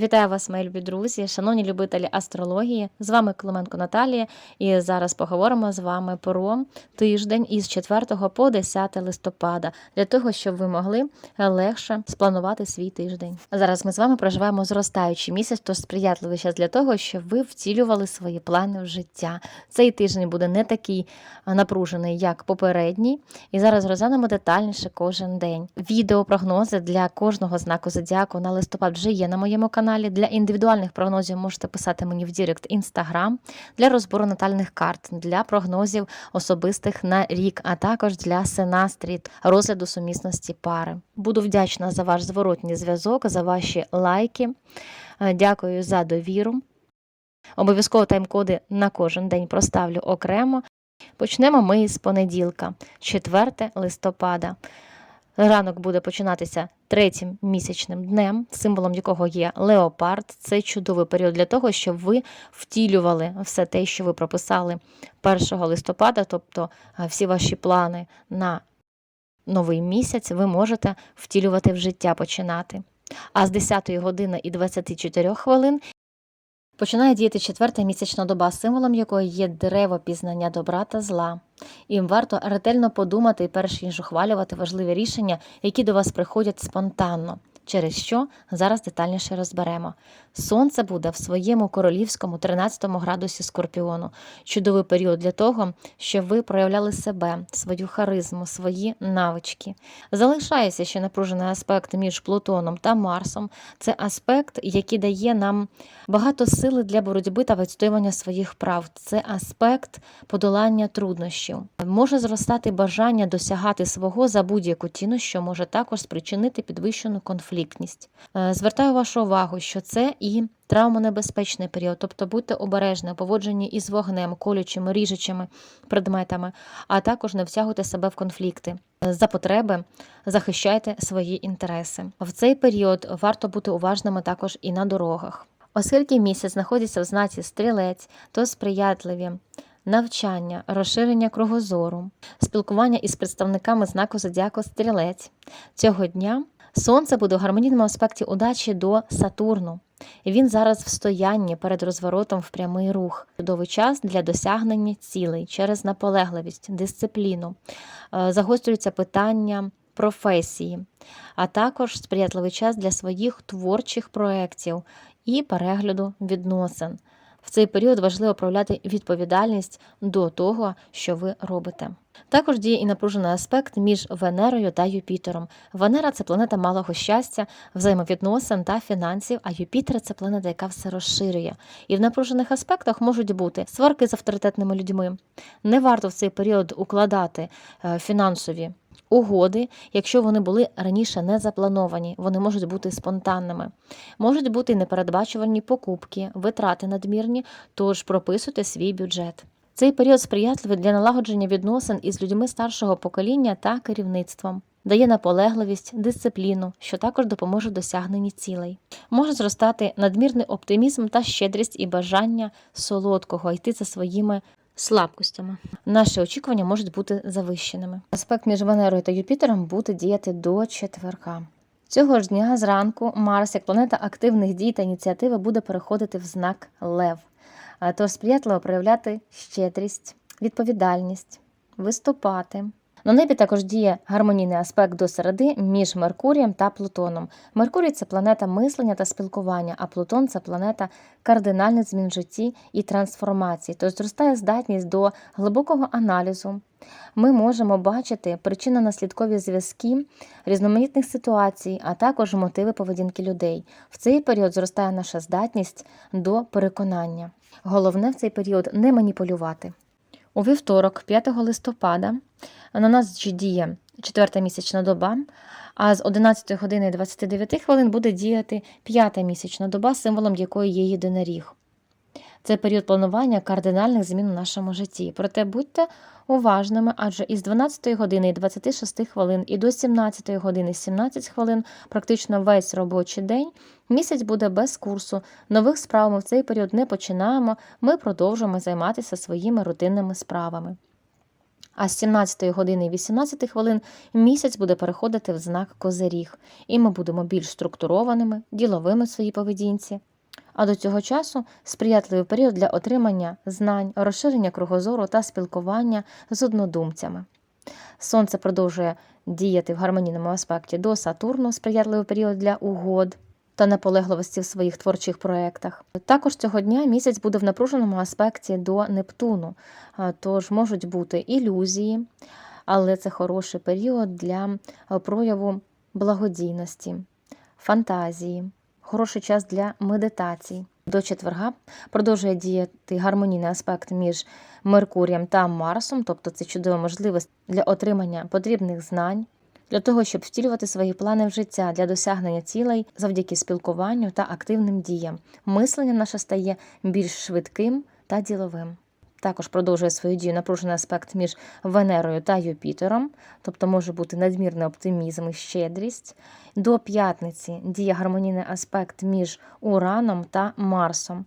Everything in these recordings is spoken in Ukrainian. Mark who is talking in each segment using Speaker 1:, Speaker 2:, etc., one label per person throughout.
Speaker 1: Вітаю вас, мої любі друзі, шановні любителі астрології. З вами Клименко Наталія, і зараз поговоримо з вами про тиждень із 4 по 10 листопада для того, щоб ви могли легше спланувати свій тиждень. Зараз ми з вами проживаємо зростаючий місяць, тож сприятливий час для того, щоб ви втілювали свої плани в життя. Цей тиждень буде не такий напружений, як попередній. І зараз розглянемо детальніше кожен день. Відео прогнози для кожного знаку зодіаку на листопад вже є на моєму каналі. Для індивідуальних прогнозів можете писати мені в Дірект Інстаграм, для розбору натальних карт, для прогнозів особистих на рік, а також для сенастрій, розгляду сумісності пари. Буду вдячна за ваш зворотній зв'язок, за ваші лайки. Е, Дякую за довіру. Обов'язково тайм-коди на кожен день проставлю окремо. Почнемо ми з понеділка, 4 листопада. Ранок буде починатися третім місячним днем, символом якого є леопард. Це чудовий період для того, щоб ви втілювали все те, що ви прописали 1 листопада, тобто е, всі ваші плани на новий місяць ви можете втілювати в життя починати. А з 10 години і 24 хвилин Починає діяти четверта місячна доба, символом якої є дерево пізнання добра та зла. Їм варто ретельно подумати, перш ніж ухвалювати важливі рішення, які до вас приходять спонтанно, через що зараз детальніше розберемо. Сонце буде в своєму королівському 13 градусі скорпіону. Чудовий період для того, щоб ви проявляли себе, свою харизму, свої навички. Залишається ще напружений аспект між Плутоном та Марсом. Це аспект, який дає нам багато сили для боротьби та відстоювання своїх прав. Це аспект подолання труднощів. Може зростати бажання досягати свого за будь-яку ціну, що може також спричинити підвищену конфліктність. Е, Звертаю вашу увагу, що це і травмонебезпечний період, тобто будьте обережні у поводженні із вогнем, колючими, ріжучими предметами, а також не втягуйте себе в конфлікти. За потреби захищайте свої інтереси. В цей період варто бути уважними також і на дорогах. Оскільки місяць знаходиться в знаці стрілець, то сприятливі навчання, розширення кругозору, спілкування із представниками знаку зодіаку стрілець. Цього дня сонце буде у гармонійному аспекті удачі до Сатурну. Він зараз в стоянні перед розворотом в прямий рух. Чудовий час для досягнення цілей через наполегливість, дисципліну. Е, Загострюються питання професії, а також сприятливий час для своїх творчих проєктів і перегляду відносин. В цей період важливо проявляти відповідальність до того, що ви робите. Також діє і напружений аспект між Венерою та Юпітером. Венера це планета малого щастя, взаємовідносин та фінансів, а Юпітер це планета, яка все розширює. І в напружених аспектах можуть бути сварки з авторитетними людьми. Не варто в цей період укладати е, фінансові угоди, якщо вони були раніше не заплановані, вони можуть бути спонтанними. Можуть бути непередбачувані покупки, витрати надмірні, тож прописуйте свій бюджет. Цей період сприятливий для налагодження відносин із людьми старшого покоління та керівництвом. Дає наполегливість, дисципліну, що також допоможе досягненні цілей. Може зростати надмірний оптимізм та щедрість і бажання солодкого йти за своїми слабкостями. Наші очікування можуть бути завищеними. Аспект між Венерою та Юпітером буде діяти до четверга. Цього ж дня зранку Марс, як планета активних дій та ініціативи, буде переходити в знак Лев. Тож сприятливо проявляти щедрість, відповідальність, виступати. На небі також діє гармонійний аспект до середи між Меркурієм та Плутоном. Меркурій це планета мислення та спілкування, а Плутон це планета кардинальних змін в житті і трансформації. Тож зростає здатність до глибокого аналізу. Ми можемо бачити причинно-наслідкові зв'язки різноманітних ситуацій, а також мотиви поведінки людей. В цей період зростає наша здатність до переконання. Головне в цей період не маніпулювати. У вівторок, 5 листопада, на нас діє четверта місячна доба, а з 11 години 29 хвилин буде діяти п'ята місячна доба, символом якої є єдиноріг. Це період планування кардинальних змін у нашому житті. Проте будьте уважними, адже із 12 години і 26 хвилин і до 17 години 17 хвилин, практично весь робочий день, місяць буде без курсу. Нових справ ми в цей період не починаємо, ми продовжуємо займатися своїми рутинними справами. А з 17 години і 18 хвилин місяць буде переходити в знак Козиріг, і ми будемо більш структурованими, діловими в своїй поведінці. А до цього часу сприятливий період для отримання знань, розширення кругозору та спілкування з однодумцями. Сонце продовжує діяти в гармонійному аспекті до Сатурну, сприятливий період для угод та наполегливості в своїх творчих проєктах. Також цього дня місяць буде в напруженому аспекті до Нептуну, тож можуть бути ілюзії, але це хороший період для прояву благодійності, фантазії, хороший час для медитацій. До четверга продовжує діяти гармонійний аспект між Меркурієм та Марсом, тобто це чудова можливість для отримання потрібних знань, для того, щоб втілювати свої плани в життя для досягнення цілей завдяки спілкуванню та активним діям. Мислення наше стає більш швидким та діловим. Також продовжує свою дію напружений аспект між Венерою та Юпітером, тобто може бути надмірний оптимізм і щедрість. До п'ятниці діє гармонійний аспект між Ураном та Марсом.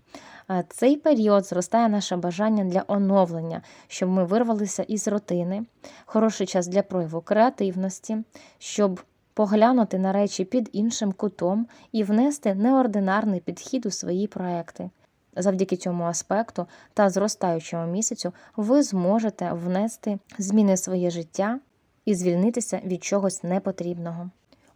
Speaker 1: Е, Цей період зростає наше бажання для оновлення, щоб ми вирвалися із рутини, хороший час для прояву креативності, щоб поглянути на речі під іншим кутом і внести неординарний підхід у свої проекти. Завдяки цьому аспекту та зростаючому місяцю ви зможете внести зміни в своє життя і звільнитися від чогось непотрібного.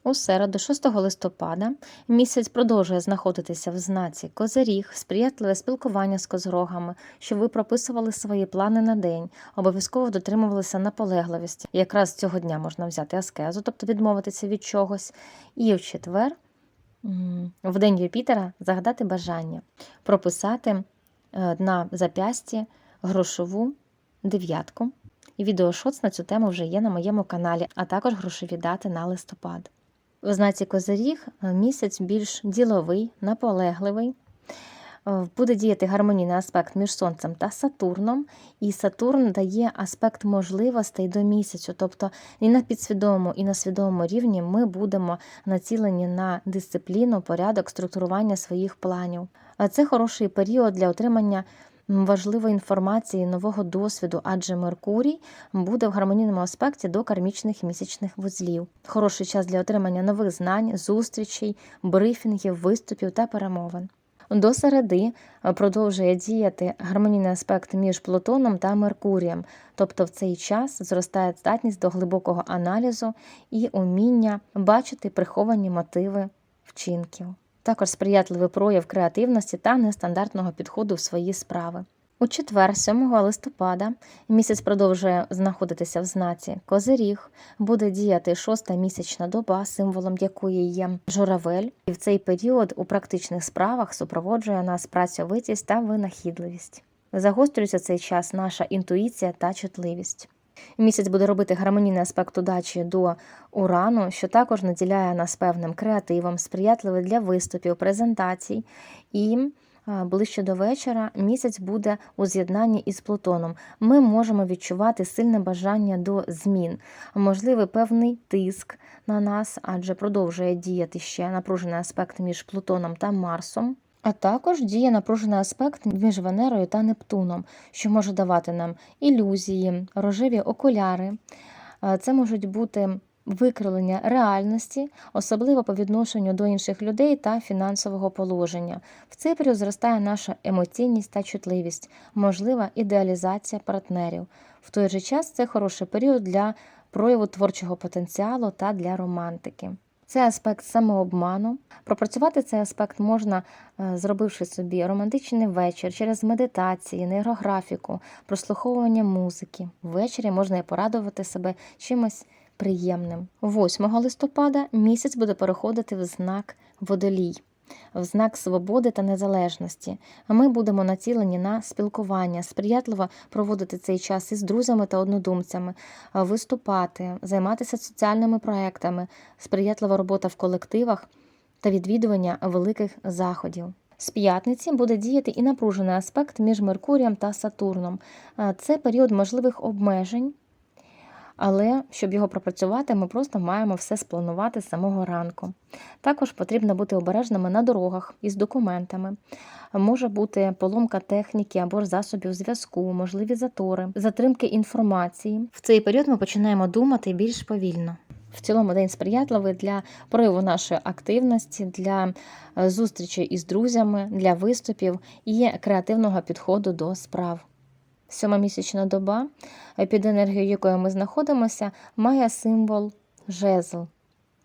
Speaker 1: У середу, 6 листопада, місяць продовжує знаходитися в знаці Козиріг, сприятливе спілкування з козорогами, щоб ви прописували свої плани на день, обов'язково дотримувалися наполегливості. Якраз цього дня можна взяти аскезу, тобто відмовитися від чогось. І в четвер, в день Юпітера, загадати бажання, прописати е, на зап'ясті грошову дев'ятку. І відеошоц на цю тему вже є на моєму каналі, а також грошові дати на листопад. В знаці Козиріг е, місяць більш діловий, наполегливий. Е, Буде діяти гармонійний аспект між Сонцем та Сатурном, і Сатурн дає аспект можливостей до місяцю. Тобто і на підсвідомому, і на свідомому рівні ми будемо націлені на дисципліну, порядок, структурування своїх планів. А це хороший період для отримання важливої інформації, нового досвіду, адже Меркурій буде в гармонійному аспекті до кармічних місячних вузлів. Хороший час для отримання нових знань, зустрічей, брифінгів, виступів та перемовин. До середи е, продовжує діяти гармонійний аспект між Плутоном та Меркурієм, тобто в цей час зростає здатність до глибокого аналізу і уміння бачити приховані мотиви вчинків. Також сприятливий прояв креативності та нестандартного підходу в свої справи. У четвер, 7 листопада, місяць продовжує знаходитися в знаці Козиріг, буде діяти шоста місячна доба, символом якої є журавель, і в цей період у практичних справах супроводжує нас працьовитість та винахідливість. Загострюється цей час наша інтуїція та чутливість. Місяць буде робити гармонійний аспект удачі до урану, що також наділяє нас певним креативом, сприятливий для виступів, презентацій і ближче до вечора місяць буде у з'єднанні із Плутоном. Ми можемо відчувати сильне бажання до змін, можливий певний тиск на нас, адже продовжує діяти ще напружений аспект між Плутоном та Марсом. А також діє напружений аспект між Венерою та Нептуном, що може давати нам ілюзії, рожеві окуляри. Це можуть бути викривлення реальності, особливо по відношенню до інших людей та фінансового положення. В цей період зростає наша емоційність та чутливість, можлива ідеалізація партнерів. В той же час це хороший період для прояву творчого потенціалу та для романтики. Це аспект самообману. Пропрацювати цей аспект можна, е, зробивши собі романтичний вечір через медитації, нейрографіку, прослуховування музики. Ввечері можна і порадувати себе чимось приємним. 8 листопада місяць буде переходити в знак водолій. В знак свободи та незалежності. Ми будемо націлені на спілкування, сприятливо проводити цей час із друзями та однодумцями, виступати, займатися соціальними проектами, сприятлива робота в колективах та відвідування великих заходів. З п'ятниці буде діяти і напружений аспект між Меркурієм та Сатурном. Це період можливих обмежень, Але щоб його пропрацювати, ми просто маємо все спланувати з самого ранку. Також потрібно бути обережними на дорогах із документами. Може бути поломка техніки або ж засобів зв'язку, можливі затори, затримки інформації. В цей період ми починаємо думати більш повільно. В цілому день сприятливий для прояву нашої активності, для е, зустрічі із друзями, для виступів і креативного підходу до справ. Сьома місячна доба, під енергією якої ми знаходимося, має символ жезл.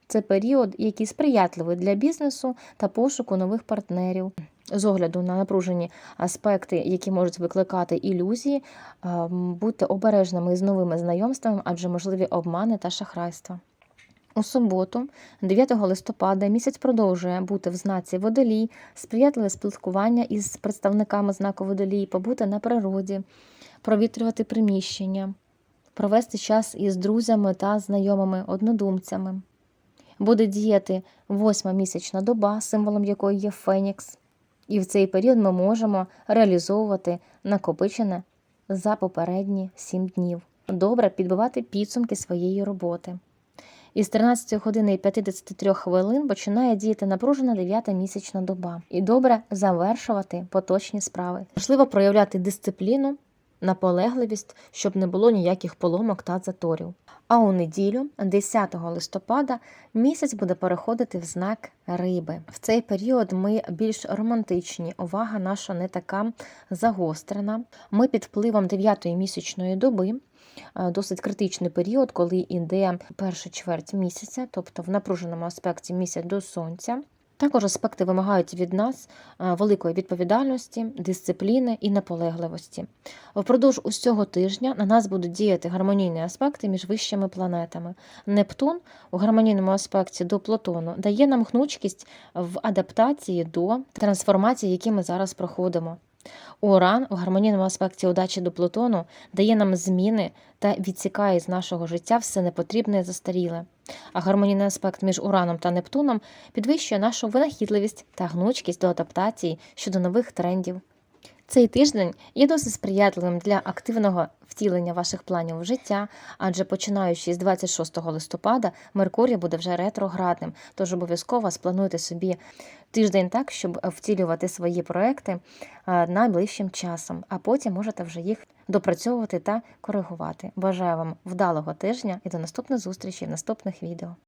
Speaker 1: Це період, який сприятливий для бізнесу та пошуку нових партнерів. З огляду на напружені аспекти, які можуть викликати ілюзії, будьте обережними з новими знайомствами, адже можливі обмани та шахрайства. У суботу, 9 листопада, місяць продовжує бути в знаці водолій, сприятливе спілкування із представниками знаку водолій, побути на природі, провітрювати приміщення, провести час із друзями та знайомими однодумцями. Буде діяти восьма місячна доба, символом якої є Фенікс. І в цей період ми можемо реалізовувати накопичене за попередні сім днів. Добре підбивати підсумки своєї роботи. Із 13 години і 53 хвилин починає діяти напружена 9 місячна доба. І добре завершувати поточні справи. Важливо проявляти дисципліну, наполегливість, щоб не було ніяких поломок та заторів. А у неділю, 10 листопада, місяць буде переходити в знак риби. В цей період ми більш романтичні, увага наша не така загострена. Ми під впливом 9-ї місячної доби. Е, Досить критичний період, коли йде перша чверть місяця, тобто в напруженому аспекті місяць до сонця. Також аспекти вимагають від нас е, великої відповідальності, дисципліни і наполегливості. Впродовж усього тижня на нас будуть діяти гармонійні аспекти між вищими планетами. Нептун у гармонійному аспекті до Плутону дає нам гнучкість в адаптації до трансформації, які ми зараз проходимо. Уран у гармонійному аспекті удачі до Плутону дає нам зміни та відсікає з нашого життя все непотрібне і застаріле. А гармонійний аспект між Ураном та Нептуном підвищує нашу винахідливість та гнучкість до адаптації щодо нових трендів. Цей тиждень є досить сприятливим для активного втілення ваших планів в життя, адже починаючи з 26 листопада, Меркурій буде вже ретроградним, тож обов'язково сплануйте собі тиждень так, щоб втілювати свої проекти е, найближчим часом, а потім можете вже їх допрацьовувати та коригувати. Бажаю вам вдалого тижня і до наступних зустрічей в наступних відео.